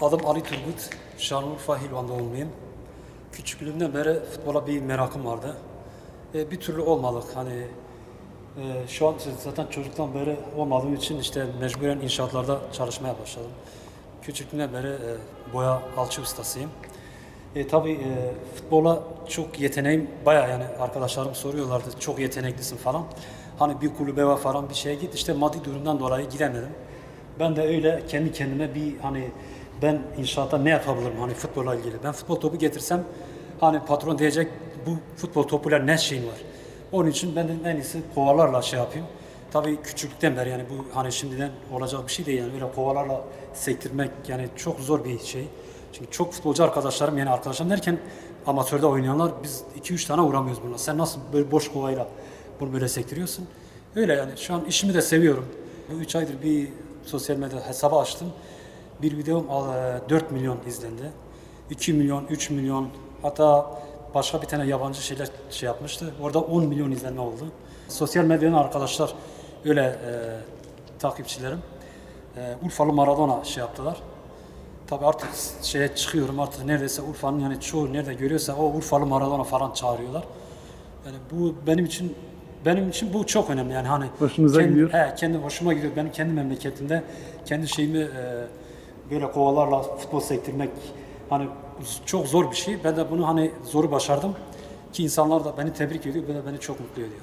Adım Ali Turgut, Şanlıurfa Hilvan doğumluyum. Küçüklüğümden beri futbola bir merakım vardı. E, bir türlü olmadık. Hani e, şu an zaten çocuktan beri olmadığım için işte mecburen inşaatlarda çalışmaya başladım. Küçüklüğümden beri e, boya alçı ustasıyım. E, tabii e, futbola çok yeteneğim baya yani arkadaşlarım soruyorlardı çok yeteneklisin falan. Hani bir kulübe falan bir şeye git işte maddi durumdan dolayı gidemedim. Ben de öyle kendi kendime bir hani ben inşaatta ne yapabilirim hani futbolla ilgili. Ben futbol topu getirsem hani patron diyecek bu futbol topuyla ne şeyin var. Onun için ben de en iyisi kovalarla şey yapayım. Tabii küçüklükten beri yani bu hani şimdiden olacak bir şey değil yani böyle kovalarla sektirmek yani çok zor bir şey. Çünkü çok futbolcu arkadaşlarım yani arkadaşlarım derken amatörde oynayanlar biz 2-3 tane vuramıyoruz buna. Sen nasıl böyle boş kovayla bunu böyle sektiriyorsun? Öyle yani şu an işimi de seviyorum. Bu 3 aydır bir sosyal medya hesabı açtım. Bir videom al- e, 4 milyon izlendi. 2 milyon, 3 milyon hatta başka bir tane yabancı şeyler şey yapmıştı. Orada 10 milyon izlenme oldu. Sosyal medyanın arkadaşlar öyle e, takipçilerim e, Urfalı Maradona şey yaptılar. Tabii artık şeye çıkıyorum artık neredeyse Urfa'nın yani çoğu nerede görüyorsa o Urfalı Maradona falan çağırıyorlar. Yani bu benim için benim için bu çok önemli yani hani Hoşunuza kendi, gidiyor. He, kendi hoşuma gidiyor. Benim kendi memleketimde kendi şeyimi e, böyle kovalarla futbol sektirmek hani çok zor bir şey. Ben de bunu hani zoru başardım ki insanlar da beni tebrik ediyor. Bu da beni çok mutlu ediyor.